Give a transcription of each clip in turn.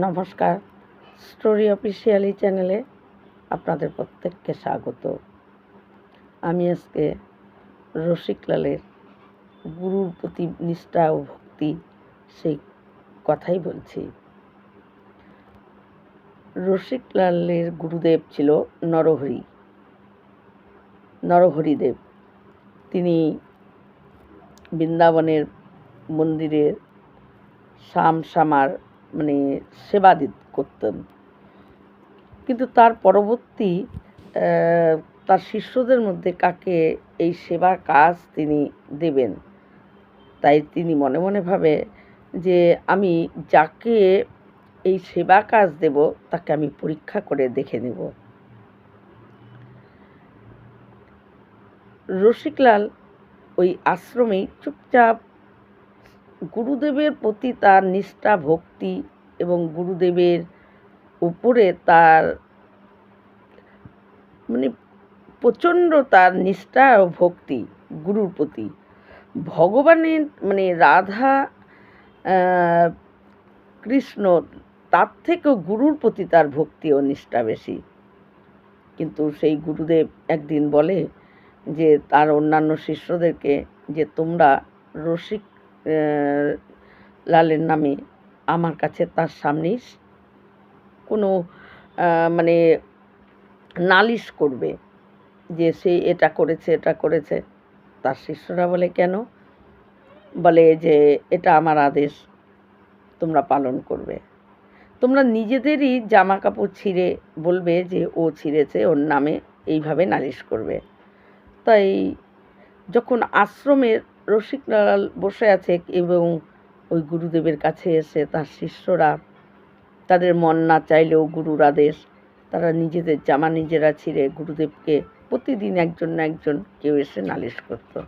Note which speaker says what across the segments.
Speaker 1: নমস্কার। Story officially চ্যানেলে আপনাদের প্রত্যেককে স্বাগত। আমি আজকে রসিকলালের গুরুর প্রতি নিষ্ঠা ও ভক্তি সেই কথাই বলছি। রসিকলালের গুরুদেব ছিল নরহরি। নরহরিদেব তিনি বৃন্দাবনের মন্দিরের শামার মানে সেবা করতেন। কিন্তু তার পরবর্তী তার শিষ্যদের মধ্যে কাকে এই সেবার কাজ তিনি দেবেন? তাই তিনি মনে মনে ভাবে যে, আমি যাকে এই সেবা কাজ দেব, তাকে আমি পরীক্ষা করে দেখে নেব। রসিকলাল ওই আশ্রমেই চুপচাপ গুরুদেবের প্রতি তার নিষ্ঠা, ভক্তি এবং গুরুদেবের উপরে তার মানে প্রচণ্ড তার নিষ্ঠা ও ভক্তি গুরুর প্রতি। ভগবানের মানে রাধা কৃষ্ণ তার থেকেও গুরুর প্রতি তার ভক্তি ও নিষ্ঠা বেশি। কিন্তু সেই গুরুদেব একদিন বলে যে, তার অন্যান্য শিষ্যদেরকে যে তোমরা রসিক লালের নামে আমার কাছে তার সামনেই কোনো মানে নালিশ করবে যে সে এটা করেছে এটা করেছে। তার শিষ্যরা বলে, কেন? বলে যে, এটা আমার আদেশ, তোমরা পালন করবে। তোমরা নিজেদেরই জামা কাপড় ছিঁড়ে বলবে যে, ও ছিঁড়েছে, ওর নামে এইভাবে নালিশ করবে। তাই যখন আশ্রমের রসিকলাল বসে আছে এবং ওই গুরুদেবের কাছে এসে তার শিষ্যরা তাদের মন না চাইলেও গুরুর আদেশ, তারা নিজেদের জামা নিজেরা ছিঁড়ে গুরুদেবকে প্রতিদিন একজন না একজন কেউ এসে নালিশ করতো।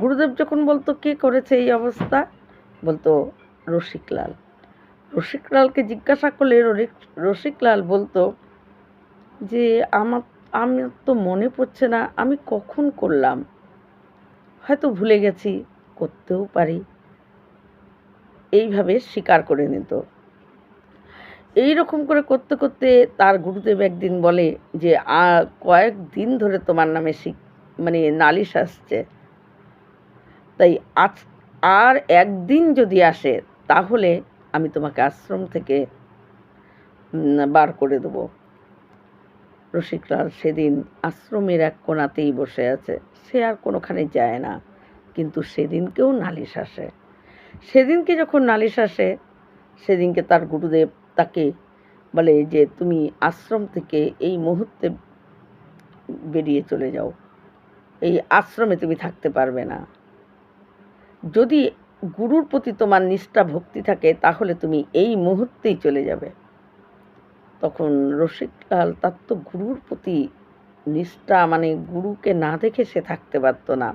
Speaker 1: গুরুদেব যখন বলতো, কে করেছে এই অবস্থা? বলতো রসিকলাল রসিকলালকে জিজ্ঞাসা করলে রসিক- রসিকলাল বলতো যে, আমার আমার তো মনে পড়ছে না, আমি কখন করলাম? হয়তো ভুলে গেছি, করতেও পারি। এইভাবে স্বীকার করে নিত। এই রকম করে করতে করতে তার গুরুদেব একদিন বলে যে কয়েক দিন ধরে তোমার নামে মানে নালিশ আসছে। তাই আজ, আর একদিন যদি আসে, তাহলে আমি তোমাকে আশ্রম থেকে বার করে দেবো। রসিকলাল সেদিন আশ্রমের এক কোণাতেই বসে আছে। সে আর কোনোখানে যায় না, কিন্তু সেদিনকেও নালিশ আসে। সেদিনকে যখন নালিশ আসে, সেদিনকে তার গুরুদেব তাকে বলে যে, তুমি আশ্রম থেকে এই মুহূর্তে বেরিয়ে চলে যাও। এই আশ্রমে তুমি থাকতে পারবে না। যদি গুরুর প্রতি তোমার নিষ্ঠা, ভক্তি থাকে, তাহলে তুমি এই মুহূর্তেই চলে যাবে। তখন রসিক রসিকলাল তার তো গুরুর প্রতি নিষ্ঠা মানে গুরুকে না দেখে সে থাকতে পারত না।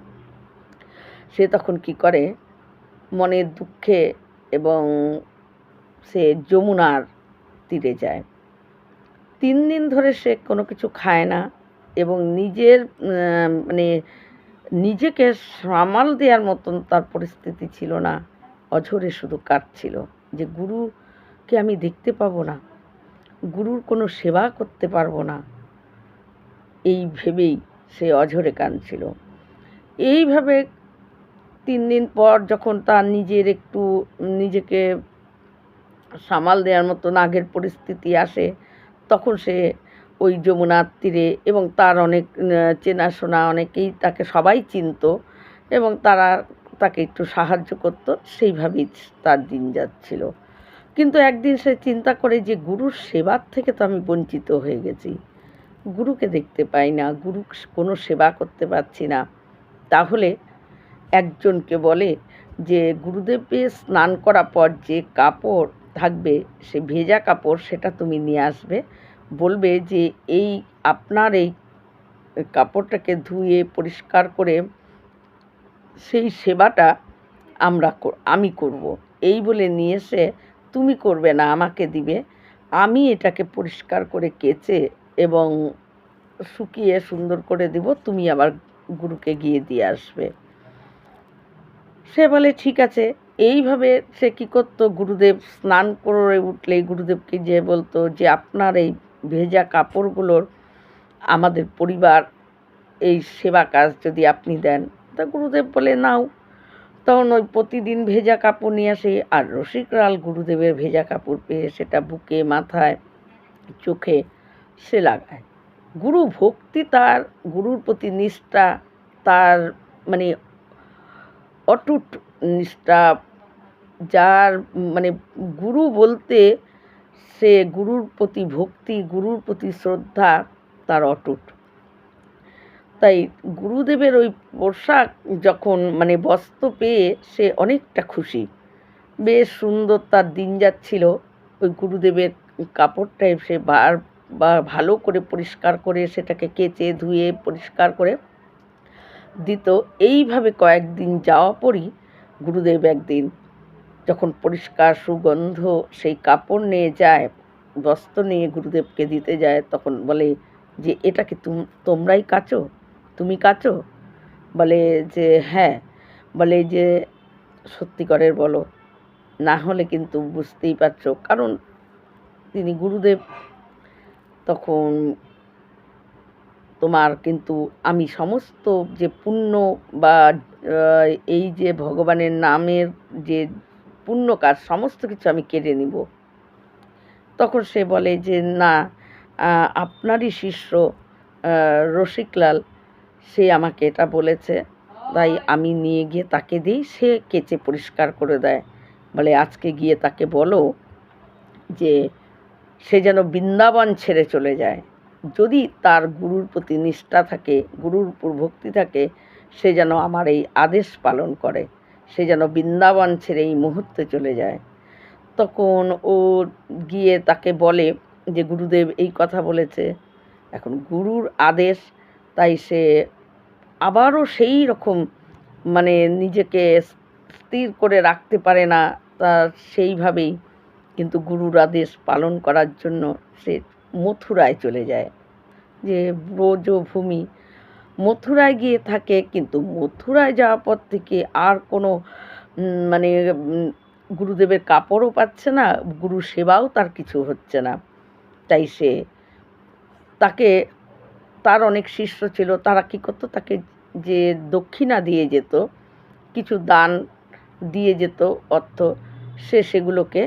Speaker 1: সে তখন কি করে? মনের দুঃখে এবং সে যমুনার তীরে যায়। তিন দিন ধরে সে কোনো কিছু খায় না এবং নিজের মানে নিজেকে সামাল দেওয়ার মতন তার পরিস্থিতি ছিল না। অঝরে শুধু কাটছিল যে, গুরুকে আমি দেখতে পাবো না। গুরুর কোনো সেবা করতে পারব না। এই ভেবেই সে অঝরে কাঁদছিল। এইভাবে তিন দিন পর যখন তার নিজের একটু নিজেকে সামাল দেওয়ার মতো আগের পরিস্থিতি আসে, তখন সে ওই যমুনার তীরে এবং তার অনেক চেনাশোনা অনেকেই তাকে সবাই চিনতো এবং তারা তাকে একটু সাহায্য করতো। সেইভাবেই তার দিন যাচ্ছিল। কিন্তু একদিন সে চিন্তা করে যে গুরুর সেবার থেকে তো আমি বঞ্চিত হয়ে গেছি। গুরুকে দেখতে পাই না, গুরু কোনো সেবা করতে পারছি না। তাহলে একজনকে বলে যে গুরুদেবের স্নান করার পর যে কাপড় থাকবে, সে ভেজা কাপড় সেটা তুমি নিয়ে আসবে। বলবে যে এই আপনার এই কাপড়টাকে ধুয়ে পরিষ্কার করে সেই সেবাটা আমরা কর- আমি করব। এই বলে নিয়ে এসে তুমি করবে না, আমাকে দিবে। আমি এটাকে পরিষ্কার করে কেচে এবং শুকিয়ে সুন্দর করে দিব, তুমি আবার গুরুকে গিয়ে দিয়ে আসবে। সে বলে, ঠিক আছে। এইভাবে সে কী করতো? গুরুদেব স্নান করে উঠলেই গুরুদেবকে যেয়ে বলতো যে, আপনার এই ভেজা কাপড়গুলোর আমাদের পরিবার এই সেবা কাজ যদি আপনি দেন। তা গুরুদেব বলে, নাও। তখন ওই প্রতিদিন ভেজা কাপড় নিয়ে আসে, আর রসিকলাল গুরুদেবের ভেজা কাপড় পেয়ে সেটা বুকে, মাথায়, চোখে সে লাগায়। গুরু ভক্তি তার, গুরুর প্রতি নিষ্ঠা তার মানে অটুট নিষ্ঠা যার মানে গুরু বলতে সে গুরুর প্রতি ভক্তি, গুরুর প্রতি শ্রদ্ধা তার অটুট। তাই গুরুদেবের ওই পোশাক যখন মানে বস্ত্র পেয়ে সে অনেকটা খুশি। বেশ সুন্দর তার দিন যাচ্ছিল। ওই গুরুদেবের কাপড়টাই সে বার বা ভালো করে পরিষ্কার করে সেটাকে কেচে ধুয়ে পরিষ্কার করে দিত। এইভাবে কয়েকদিন যাওয়া পরই গুরুদেব একদিন যখন পরিষ্কার সুগন্ধ সেই কাপড় নিয়ে যায়, বস্ত্র নিয়ে গুরুদেবকে দিতে যায়, তখন বলে যে, এটা কি তোমরাই কাচো? তুমি কাচো বলে যে হ্যাঁ। বলে যে সত্যিকারের বলো। না হলে কিন্তু বুঝতেই পারছ। কারণ তিনি গুরুদেব, তখন তোমার কিন্তু আমি সমস্ত যে পুণ্য বা এই যে ভগবানের নামের যে পুণ্য কাজ, সমস্ত কিছু আমি কেড়ে নিব। তখন সে বলে যে, না আপনারই শিষ্য রসিকলাল সে আমাকে এটা বলেছে, তাই আমি নিয়ে গিয়ে তাকে দিই, সে কেচে পরিষ্কার করে দেয়। বলে, আজকে গিয়ে তাকে বলো যে, সে যেন বৃন্দাবন ছেড়ে চলে যায়। যদি তার গুরুর প্রতি নিষ্ঠা থাকে, গুরুর উপর ভক্তি থাকে, সে যেন আমার এই আদেশ পালন করে। সে যেন বৃন্দাবন ছেড়ে এই মুহূর্তে চলে যায়। তখন ও গিয়ে তাকে বলে যে, গুরুদেব এই কথা বলেছে। এখন গুরুর আদেশ, তাই সে আবারও সেই রকম মানে নিজেকে স্থির করে রাখতে পারে না তা সেইভাবেই কিন্তু গুরুর আদেশ পালন করার জন্য সে মথুরায় চলে যায়। যে ব্রজভূমি মথুরায় গিয়ে থাকে কিন্তু মথুরায় যাওয়ার পর থেকে আর কোনো মানে গুরুদেবের কাপড়ও পাচ্ছে না গুরু সেবাও তার কিছু হচ্ছে না। তাই সে তাকে তার অনেক শিষ্য ছিল, তারা কী করতো? তাকে যে দক্ষিণা দিয়ে যেত, কিছু দান দিয়ে যেত, অর্থ, সে সেগুলোকে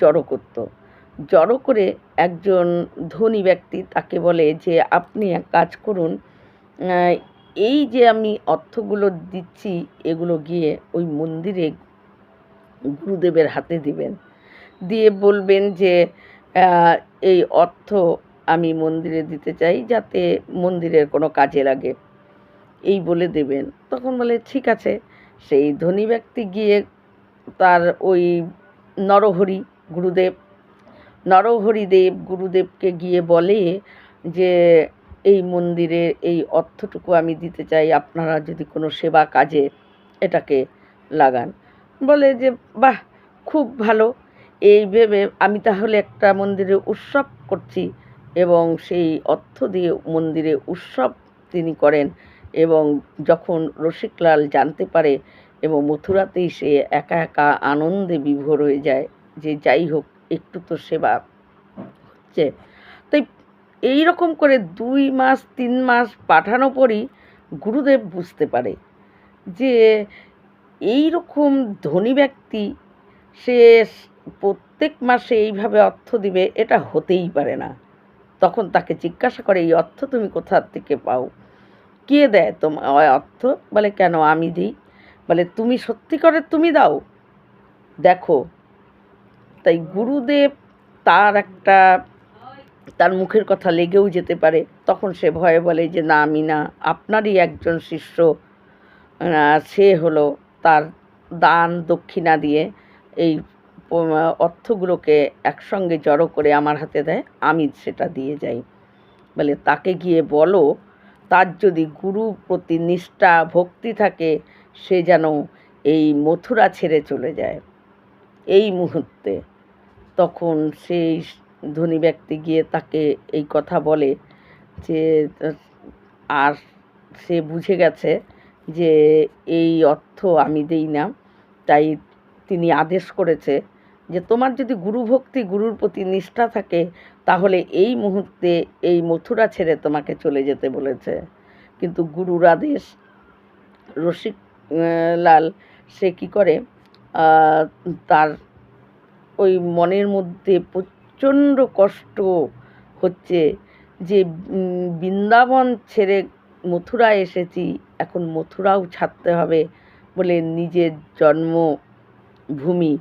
Speaker 1: জড়ো করত। জড়ো করে একজন ধনী ব্যক্তি তাকে বলে যে, আপনি এক কাজ করুন এই যে আমি অর্থগুলো দিচ্ছি, এগুলো গিয়ে ওই মন্দিরে গুরুদেবের হাতে দিবেন। দিয়ে বলবেন যে এই অর্থ আমি মন্দিরে দিতে চাই যাতে মন্দিরের কোনো কাজে লাগে। এই বলে দেবেন। তখন বলে, ঠিক আছে। সেই ধনী ব্যক্তি গিয়ে তার ওই নরহরি গুরুদেব নরহরিদেব গুরুদেবকে গিয়ে বলে যে, এই মন্দিরে এই অর্থটুকু আমি দিতে চাই। আপনারা যদি কোনো সেবা কাজে এটাকে লাগান। বলে যে, বাহ, খুব ভালো। এই ভেবে আমি তাহলে একটা মন্দিরে উৎসব করছি। এবং সেই অর্থ দিয়ে মন্দিরে উৎসব তিনি করেন এবং যখন রসিকলাল জানতে পারে এবং মথুরাতেই সে একা একা আনন্দে বিভোর হয়ে যায় যে যাই হোক, একটু তো সেবা হচ্ছে। তাই এই রকম করে দুই মাস, তিন মাস পাঠানো পরই গুরুদেব বুঝতে পারে যে এই রকম ধনী ব্যক্তি সে প্রত্যেক মাসে এইভাবে অর্থ দিবে, এটা হতেই পারে না। তখন তাকে জিজ্ঞাসা করে, এই অর্থ তুমি কোথার থেকে পাও? কে দেয় তোমার অর্থ? বলে, কেন আমি দিই? বলে, তুমি সত্যি করে তুমি দাও। দেখো। তাই গুরুদেব তার একটা, তার মুখের কথা লেগেও যেতে পারে। তখন সে ভয়ে বলে যে, না, আমি না, আপনারই একজন শিষ্য সে হলো তার দান দক্ষিণা দিয়ে এই অর্থগুলোকে একসঙ্গে জড়ো করে আমার হাতে দেয়, আমি সেটা দিয়ে যাই। বলে, তাকে গিয়ে বলো, তার যদি গুরু প্রতি নিষ্ঠা, ভক্তি থাকে, সে যেন এই মথুরা ছেড়ে চলে যায়। এই মুহূর্তে তখন সেই ধনী ব্যক্তি গিয়ে তাকে এই কথা বলে যে, আর সে বুঝে গেছে যে, এই অর্থ আমি দেই না, তাই তিনি আদেশ করেছে যে তোমার যদি গুরু ভক্তি গুরুর প্রতি নিষ্ঠা থাকে, তাহলে এই মুহূর্তে এই মথুরা ছেড়ে তোমাকে চলে যেতে বলেছে। কিন্তু গুরুর আদেশ রসিক লাল, সে কি করে? তার ওই মনের মধ্যে প্রচণ্ড কষ্ট হচ্ছে যে বৃন্দাবন ছেড়ে মথুরা এসেছি, এখন মথুরাও ছাড়তে হবে বলে নিজের জন্মভূমি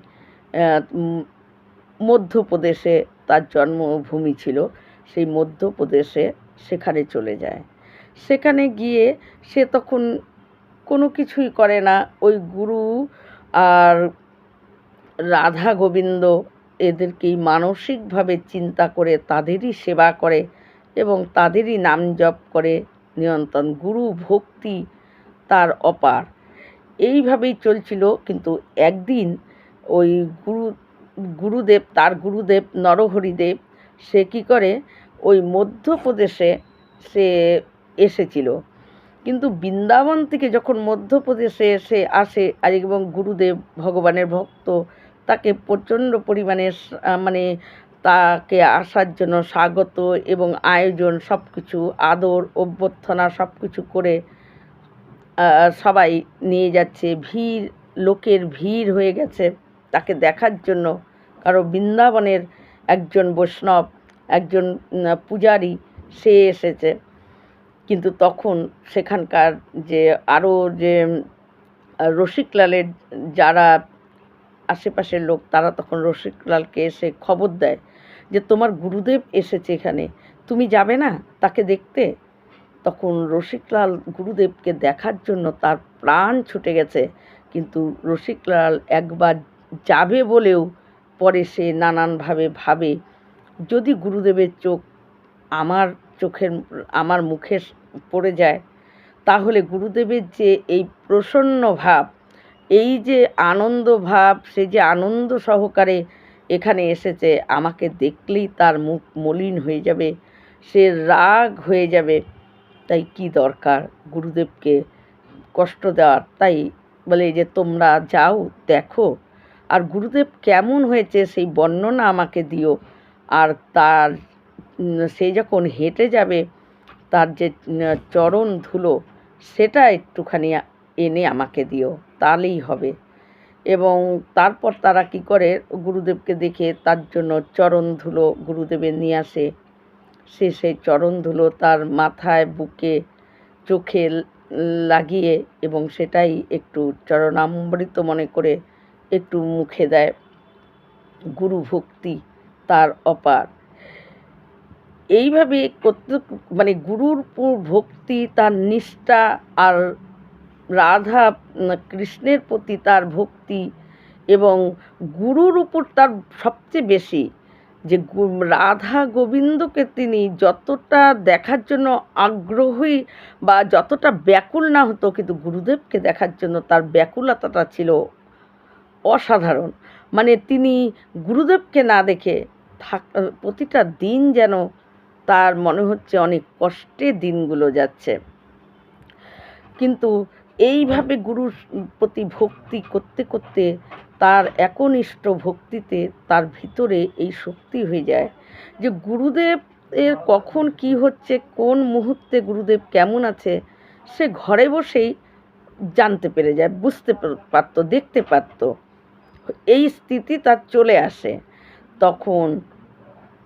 Speaker 1: মধ্যপ্রদেশে তার জন্মভূমি ছিল। সেই মধ্যপ্রদেশে সেখানে চলে যায়। সেখানে গিয়ে সে তখন কোনো কিছুই করে না। ওই গুরু আর রাধা গোবিন্দ এদেরকেই মানসিকভাবে চিন্তা করে, তাদেরই সেবা করে এবং তাদেরই নাম জপ করে নিয়ন্ত্রণ। গুরু ভক্তি তার অপার। এইভাবেই চলছিল। কিন্তু একদিন ওই গুরু, গুরুদেব, তার গুরুদেব, নরহরিদেব, সে কী করে? ওই মধ্যপ্রদেশে সে এসেছিল। কিন্তু বৃন্দাবন থেকে যখন মধ্যপ্রদেশে এসে আসে, আর এবং গুরুদেব, ভগবানের ভক্ত, তাকে প্রচণ্ড পরিমাণে মানে তাকে আসার জন্য স্বাগত এবং আয়োজন সব কিছু আদর, অভ্যর্থনা সব কিছু করে সবাই নিয়ে যাচ্ছে। ভিড়, লোকের ভিড় হয়ে গেছে। তাকে দেখার জন্য কারও বৃন্দাবনের একজন বৈষ্ণব, একজন পূজারী, সে এসেছে। কিন্তু তখন সেখানকার যে আরও যে রসিকলালের যারা আশেপাশের লোক, তারা তখন রসিকলালকে এসে খবর দেয় যে, তোমার গুরুদেব এসেছে এখানে, তুমি যাবে না তাকে দেখতে? তখন রসিকলাল গুরুদেবকে দেখার জন্য তার প্রাণ ছুটে গেছে। কিন্তু রসিকলাল একবার যাবে বলেও পরে সে নানানভাবে ভাবে, যদি গুরুদেবের চোখ আমার চোখের, আমার মুখে পড়ে যায়, তাহলে গুরুদেবের যে এই প্রসন্ন ভাব, এই যে আনন্দ ভাব, সে যে আনন্দ সহকারে এখানে এসেছে, আমাকে দেখলেই তার মুখ মলিন হয়ে যাবে, সে রাগ হয়ে যাবে। তাই কি দরকার গুরুদেবকে কষ্ট দেওয়ার? তাই বলে যে, তোমরা যাও, দেখো। আর গুরুদেব কেমন হয়েছে সেই বর্ণনা আমাকে দিও। আর তার সে যখন হেঁটে যাবে, তার যে চরণ ধুলো, সেটা একটুখানি এনে আমাকে দিও, তাহলেই হবে। এবং তারপর তারা কি করে, গুরুদেবকে দেখে তার জন্য চরণ ধুলো গুরুদেবের নিয়ে আসে। সে সেই চরণ ধুলো তার মাথায়, বুকে, চোখে লাগিয়ে এবং সেটাই একটু চরণামৃত মনে করে একটু মুখে দেয়। গুরু ভক্তি তার অপার। এইভাবে করতে মানে গুরুর ভক্তি, তার নিষ্ঠা আর রাধা কৃষ্ণের প্রতি তার ভক্তি এবং গুরুর উপর তার সবচেয়ে বেশি যে রাধা গোবিন্দকে তিনি যতটা দেখার জন্য আগ্রহী বা যতটা ব্যাকুল না হতো, কিন্তু গুরুদেবকে দেখার জন্য তার ব্যাকুলতাটা ছিল অসাধারণ। মানে তিনি গুরুদেবকে না দেখে থাক, প্রতিটা দিন যেন তার মনে হচ্ছে অনেক কষ্টে দিনগুলো যাচ্ছে। কিন্তু এইভাবে গুরুর প্রতি ভক্তি করতে করতে তার একনিষ্ঠ ভক্তিতে তার ভিতরে এই শক্তি হয়ে যায় যে গুরুদেব এর কখন কি হচ্ছে, কোন মুহূর্তে গুরুদেব কেমন আছে, সে ঘরে বসেই জানতে পেরে যায়, বুঝতে পার- পারতো, দেখতে পারতো। এই স্থিতি তার চলে আসে। তখন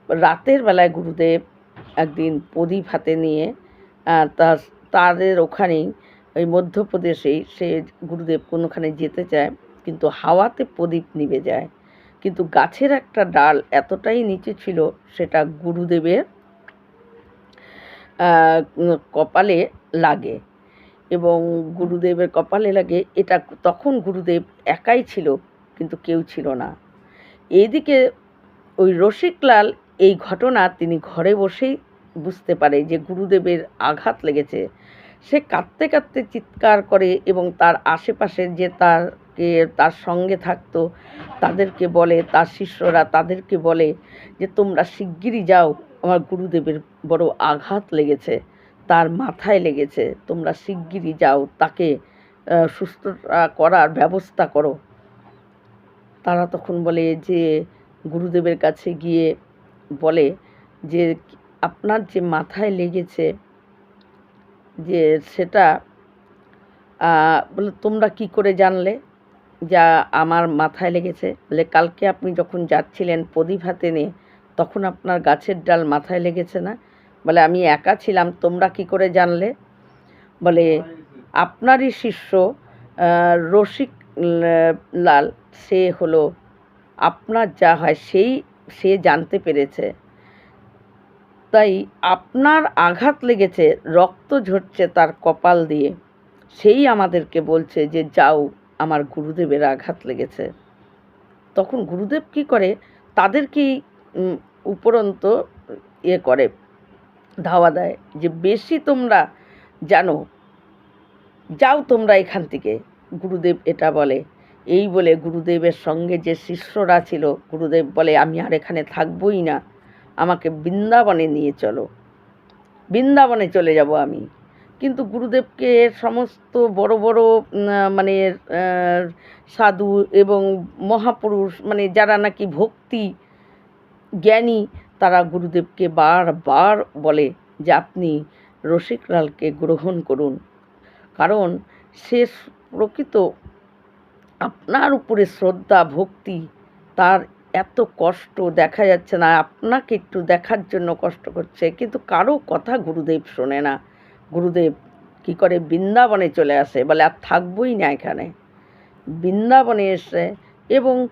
Speaker 1: রাতের বেলায় গুরুদেব একদিন প্রদীপ হাতে নিয়ে তার তাদের ওখানেই, ওই মধ্যপ্রদেশেই সে গুরুদেব কোনোখানে যেতে চায়, কিন্তু হাওয়াতে প্রদীপ নিভে যায়। কিন্তু গাছের একটা ডাল এতটাই নিচে ছিল, সেটা গুরুদেবের কপালে লাগে এবং গুরুদেবের কপালে লাগে। এটা তখন গুরুদেব একাই ছিল। কিন্তু কেউ ছিল না। এইদিকে ওই রসিকলাল এই ঘটনা তিনি ঘরে বসেই বুঝতে পারে যে গুরুদেবের আঘাত লেগেছে। সে কাঁদতে কাঁদতে চিৎকার করে এবং তার আশেপাশে যে তারকে তার সঙ্গে থাকতো, তাদেরকে বলে, তার শিষ্যরা তাদেরকে বলে যে, তোমরা শিগগিরই যাও, আমার গুরুদেবের বড় আঘাত লেগেছে, তার মাথায় লেগেছে, তোমরা শিগগিরই যাও, তাকে সুস্থ করার ব্যবস্থা করো। তারা তখন বলে যে, গুরুদেবের কাছে গিয়ে বলে যে, আপনার যে মাথায় লেগেছে যে সেটা বলে তোমরা কি করে জানলে যা আমার মাথায় লেগেছে? বলে, কালকে আপনি যখন যাচ্ছিলেন প্রদীপ হাতে নিয়ে, তখন আপনার গাছের ডাল মাথায় লেগেছে না? বলে, আমি একা ছিলাম, তোমরা কি করে জানলে? বলে, আপনারই শিষ্য রসিক লাল সে হলো, আপনার যা হয় সেই সে জানতে পেরেছে। তাই আপনার আঘাত লেগেছে, রক্ত ঝরছে তার কপাল দিয়ে। সেই আমাদেরকে বলছে যে, যাও, আমার গুরুদেবের আঘাত লেগেছে। তখন গুরুদেব কি করে? তাদেরকেই উপরন্ত ইয়ে করে, ধাওয়া দেয় যে, বেশি তোমরা জানো, যাও তোমরা এখান থেকে। গুরুদেব এটা বলে। এই বলে গুরুদেবের সঙ্গে যে শিষ্যরা ছিল, গুরুদেব বলে, আমি আর এখানে থাকবই না। আমাকে বৃন্দাবনে নিয়ে চলো। বৃন্দাবনে চলে যাব আমি। কিন্তু গুরুদেবকে সমস্ত বড় বড় মানে সাধু এবং মহাপুরুষ মানে যারা নাকি ভক্তি জ্ঞানী, তারা গুরুদেবকে বারবার বলে যে, আপনি রসিকলালকে গ্রহণ করুন। কারণ সে প্রকৃত আপনার উপরে শ্রদ্ধা, ভক্তি, তার এত কষ্ট দেখা যাচ্ছে না। আপনাকে একটু দেখার জন্য কষ্ট করছে। কিন্তু কারও কথা গুরুদেব শোনে না। গুরুদেব কি করে? বৃন্দাবনে চলে আসে। বলে, আর থাকবই না এখানে। বৃন্দাবনে এসে এবং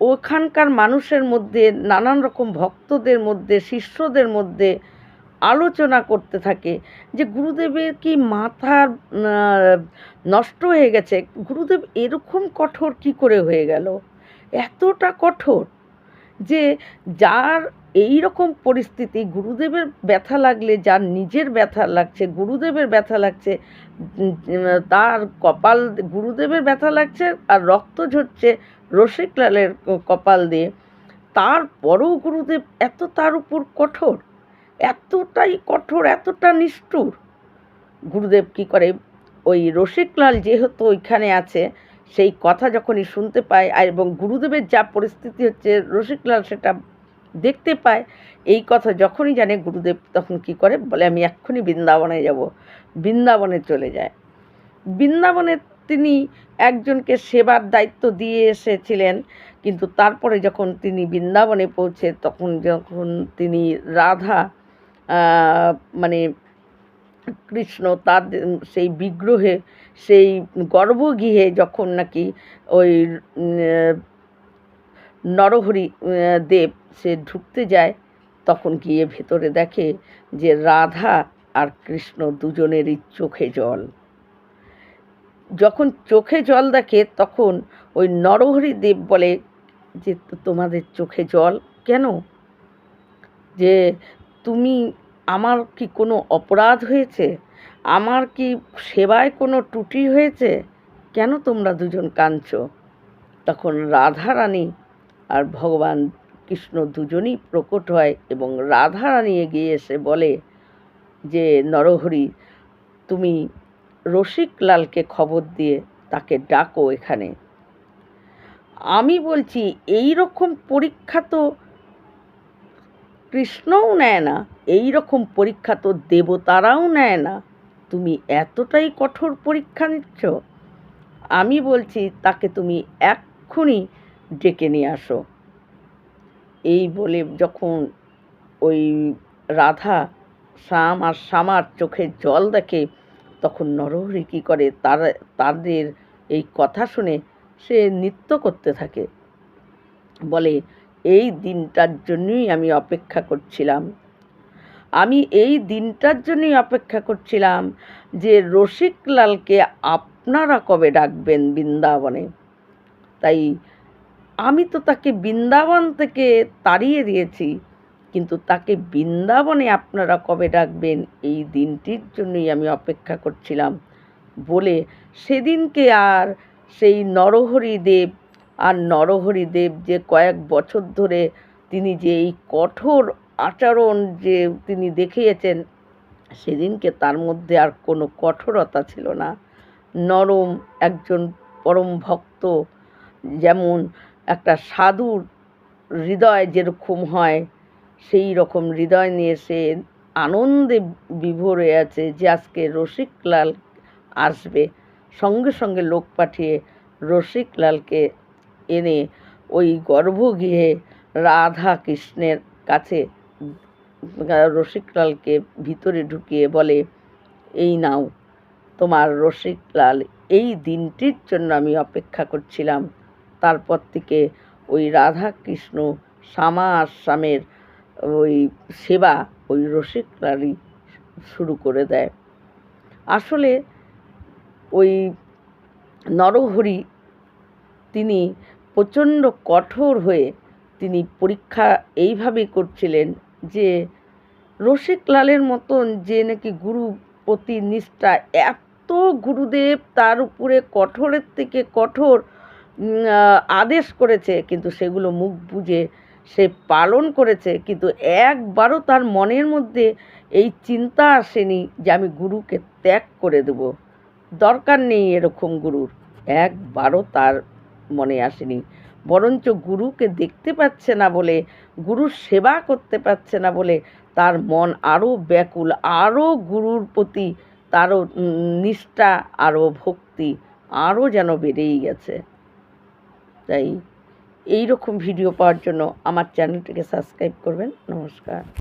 Speaker 1: ওখানকার মানুষের মধ্যে, নানান রকম ভক্তদের মধ্যে, শিষ্যদের মধ্যে আলোচনা করতে থাকে যে গুরুদেবের কি মাথা নষ্ট হয়ে গেছে? গুরুদেব এরকম কঠোর কি করে হয়ে গেল? এতটা কঠোর যে যার এই রকম পরিস্থিতি, গুরুদেবের ব্যথা লাগলে, যার নিজের ব্যথা লাগছে, গুরুদেবের ব্যথা লাগছে তার কপাল, গুরুদেবের ব্যথা লাগছে আর রক্ত ঝরছে রসিকলালের কপাল দিয়ে, তারপরেও গুরুদেব এত তার উপর কঠোর। এতটাই কঠোর, এতটা নিষ্ঠুর। গুরুদেব কি করে, ওই রসিকলাল যেহেতু ওইখানে আছে, সেই কথা যখনই শুনতে পায়, আর এবং গুরুদেবের যা পরিস্থিতি হচ্ছে, রসিকলাল সেটা দেখতে পায়, এই কথা যখনই জানে, গুরুদেব তখন কি করে, বলে, আমি এক্ষুনি বৃন্দাবনে যাব। বৃন্দাবনে চলে যায়। বৃন্দাবনে তিনি একজনকে সেবার দায়িত্ব দিয়ে এসেছিলেন, কিন্তু তারপরে যখন তিনি বৃন্দাবনে পৌঁছে, তখন যখন তিনি রাধা মানে কৃষ্ণ তার সেই বিগ্রহে, সেই গর্ভগৃহে যখন নাকি ওই নরহরি দেব সে ঢুকতে যায়, তখন গিয়ে ভেতরে দেখে যে রাধা আর কৃষ্ণ দুজনেরই চোখে জল। যখন চোখে জল দেখে, তখন ওই নরহরি দেব বলে যে তোমাদের চোখে জল কেন? যে তুমি আমার কি কোনো অপরাধ হয়েছে? আমার কি সেবায় কোনো ত্রুটি হয়েছে? কেন তোমরা দুজন কাঁদছো? তখন রাধা রানী আর ভগবান কৃষ্ণ দুজনই প্রকট হয় এবং রাধা রানী এগিয়ে এসে বলে যে, নরহরি, তুমি রসিকলালকে খবর দিয়ে তাকে ডাকো এখানে। আমি বলছি এই রকম পরীক্ষা তো কৃষ্ণও নেয় না এই রকম পরীক্ষা তো দেবতারাও নেয় না। তুমি এতটাই কঠোর পরীক্ষা নিচ্ছ। আমি বলছি, তাকে তুমি এক্ষুনি ডেকে নিয়ে আসো। এই বলে যখন ওই রাধা, শ্যাম আর শ্যামার চোখে জল দেখে, তখন নরহরি কী করে, তার, তাদের এই কথা শুনে সে নৃত্য করতে থাকে। বলে এই দিনটার জন্যই আমি অপেক্ষা করছিলাম। আমি এই দিনটার জন্যই অপেক্ষা করছিলাম যে রসিকলালকে আপনারা কবে ডাকবেন বৃন্দাবনে? তাই আমি তো তাকে বৃন্দাবন থেকে তাড়িয়ে দিয়েছি, কিন্তু তাকে বৃন্দাবনে আপনারা কবে ডাকবেন এই দিনটির জন্যই আমি অপেক্ষা করছিলাম বলে সেদিনকে আর সেই নরহরি দেব আর নরহরি দেব যে কয়েক বছর ধরে তিনি যে এই কঠোর আচরণ যে তিনি দেখিয়েছেন, সেদিনকে তার মধ্যে আর কোনো কঠোরতা ছিল না। নরম একজন পরম ভক্ত, যেমন একটা সাধুর হৃদয় যেরকম হয়, সেই রকম হৃদয় নিয়ে সে আনন্দে বিভোর আছে যে আজকে রসিকলাল আসবে। সঙ্গে সঙ্গে লোক পাঠিয়ে রসিকলালকে এনে ওই গর্ভগৃহে রাধা কৃষ্ণের কাছে রসিকলালকে ভিতরে ঢুকিয়ে বলে, এই নাও, তোমার রসিকলাল এই দিনটির জন্য আমি অপেক্ষা করছিলাম। তারপর থেকে ওই রাধা কৃষ্ণ শ্যামা আর শ্যামের ওই সেবা ওই রসিকলালই শুরু করে দেয়। আসলে ওই নরহরি তিনি প্রচণ্ড কঠোর হয়ে তিনি পরীক্ষা এইভাবেই করছিলেন যে রসিকলালের মতন যে নাকি গুরু প্রতি নিষ্ঠা এত গুরুদেব তার উপরে কঠোরের থেকে কঠোর আদেশ করেছে, কিন্তু সেগুলো মুখ বুজে সে পালন করেছে, কিন্তু একবারও তার মনের মধ্যে এই চিন্তা আসেনি যে আমি গুরুকে ত্যাগ করে দেব। দরকার নেই এরকম গুরুর। একবারও তার মনে আসেনি। বরঞ্চ গুরুকে দেখতে পাচ্ছে না বলে, গুরুর সেবা করতে পারছে না বলে তার মন আরও ব্যাকুল আরও গুরুর প্রতি তারও নিষ্ঠা আরও ভক্তি আরও যেন বেড়েই গেছে। তাই এই রকম ভিডিও পাওয়ার জন্য আমার চ্যানেলটিকে সাবস্ক্রাইব করবেন। নমস্কার।